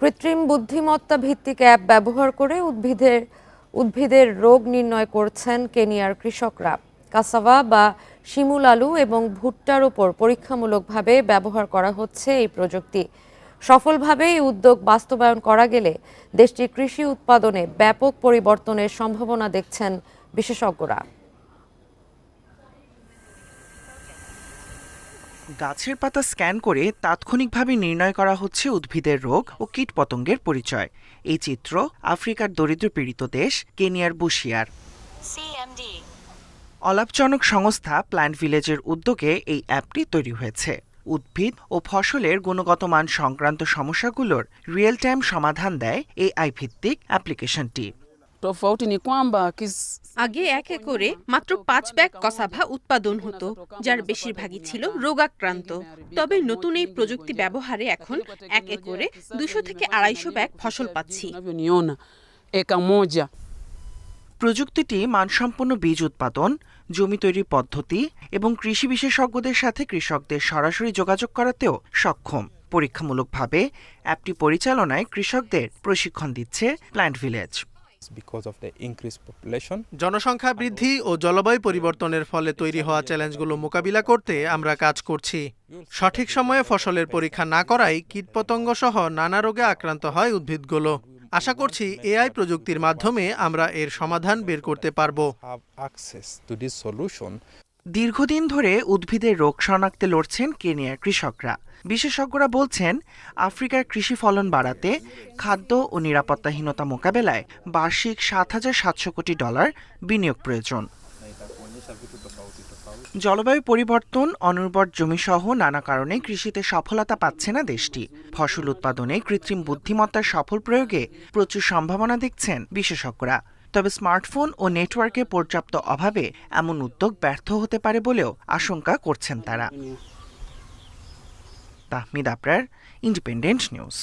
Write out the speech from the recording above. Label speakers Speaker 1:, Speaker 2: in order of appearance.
Speaker 1: কৃত্রিম বুদ্ধিমত্তা ভিত্তিক অ্যাপ ব্যবহার করে উদ্ভিদের উদ্ভিদের রোগ নির্ণয় করছেন কেনিয়ার কৃষকরা। কাসাভা বা শিমুল আলু এবং ভুট্টার ওপর পরীক্ষামূলকভাবে ব্যবহার করা হচ্ছে এই প্রযুক্তি। সফলভাবে এই উদ্যোগ বাস্তবায়ন করা গেলে দেশটির কৃষি উৎপাদনে ব্যাপক পরিবর্তনের সম্ভাবনা দেখছেন বিশেষজ্ঞরা।
Speaker 2: গাছের পাতা স্ক্যান করে তাৎক্ষণিকভাবে নির্ণয় করা হচ্ছে উদ্ভিদের রোগ ও কীটপতঙ্গের পরিচয়। এই চিত্র আফ্রিকার দরিদ্র পীড়িত দেশ কেনিয়ার বুশিয়ার. অলাভজনক সংস্থা প্ল্যান্ট ভিলেজের উদ্যোগে এই অ্যাপটি তৈরি হয়েছে। উদ্ভিদ ও ফসলের গুণগত মান সংক্রান্ত সমস্যাগুলোর রিয়েল টাইম সমাধান দেয় এআই ভিত্তিক অ্যাপ্লিকেশনটি।
Speaker 3: Tofauti ni kwamba kis,
Speaker 4: আগে এক একরে মাত্র পাঁচ ব্যাগ কসাভা উৎপাদন হতো যার বেশিরভাগই ছিল রোগাক্রান্ত। তবে নতুন এই প্রযুক্তি ব্যবহারে এখন এক একরে দুশো থেকে আড়াইশো ব্যাগ ফসল পাচ্ছি।
Speaker 2: প্রযুক্তিটি মানসম্পন্ন বীজ উৎপাদন জমি তৈরির পদ্ধতি এবং কৃষি বিশেষজ্ঞদের সাথে কৃষকদের সরাসরি যোগাযোগ করাতেও সক্ষম। পরীক্ষামূলকভাবে অ্যাপটি পরিচালনায় কৃষকদের প্রশিক্ষণ দিচ্ছে plant village.
Speaker 5: Because of the increased population.
Speaker 6: জনসংখ্যা বৃদ্ধি ও জলবায়ু পরিবর্তনের ফলে তৈরি হওয়া চ্যালেঞ্জগুলো মোকাবিলা করতে আমরা কাজ করছি। সঠিক সময়ে ফসলের পরীক্ষা না করাই কীটপতঙ্গ সহ নানা রোগে আক্রান্ত হয় উদ্ভিদগুলো। আশা করছি এআই প্রযুক্তির মাধ্যমে আমরা এর সমাধান বের করতে পারব।
Speaker 2: দীর্ঘদিন ধরে উদ্ভিদের রোগ শনাক্তে লড়ছেন কেনিয়ার কৃষকরা। বিশেষজ্ঞরা বলছেন, আফ্রিকার কৃষি ফলন বাড়াতে খাদ্য ও নিরাপত্তাহীনতা মোকাবেলায় বার্ষিক সাত হাজার সাতশো কোটি ডলার বিনিয়োগ প্রয়োজন। জলবায়ু পরিবর্তন, অনুর্বর জমিসহ নানা কারণে কৃষিতে সফলতা পাচ্ছে না দেশটি। ফসল উৎপাদনে কৃত্রিম বুদ্ধিমত্তার সফল প্রয়োগে প্রচুর সম্ভাবনা দেখছেন বিশেষজ্ঞরা। তবে স্মার্টফোন ও নেটওয়ার্কে পর্যাপ্ত অভাবে এমন উদ্যোগ ব্যর্থ হতে পারে বলেও আশঙ্কা করছেন তারা। Tahmid Abrar, independent news.